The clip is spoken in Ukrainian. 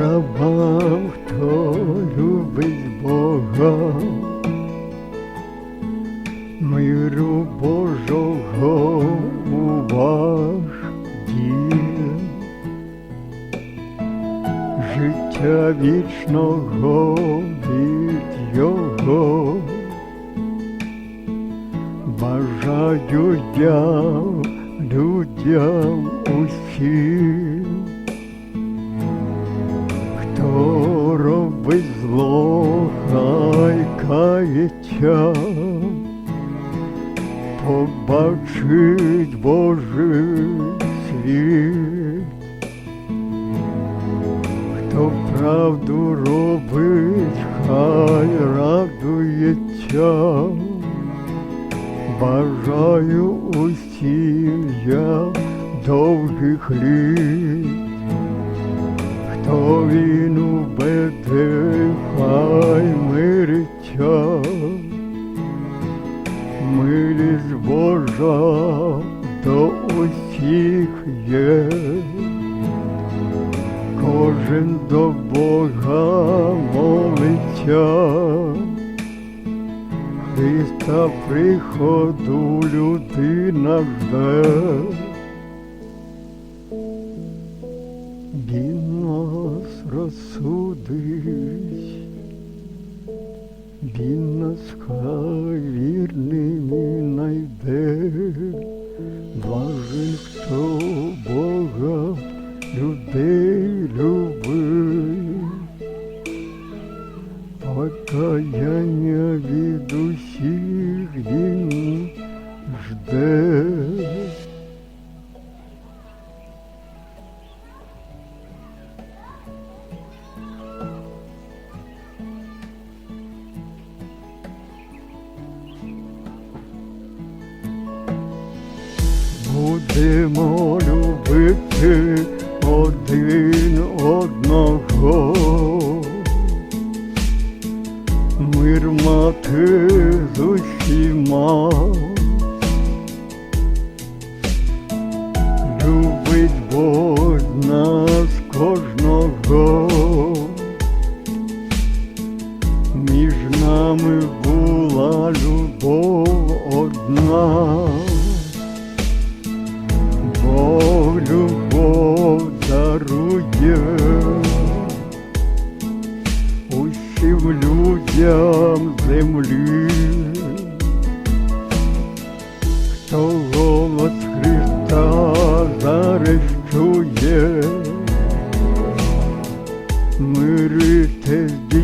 рабам, хто любить Бога, миру Божого у ваш дім, життя вічного від Його. Бажаю я людям усім, побачить Божий світ, хто правду робить, хай радується. Бажаю усім я довгих літ, милість Божа до усіх є, кожен до Бога молиться. Христа приходу людина жде. Він нас розсудить, він нас хай вірними хто Бога людей любив, Покаяння від усіх він жде. Будемо любити один одного мир мати з усіма. Любить Бог нас кожного. Між нами була любов одна. Дарує усім людям землі, хто голос Христа зараз чує, мирите з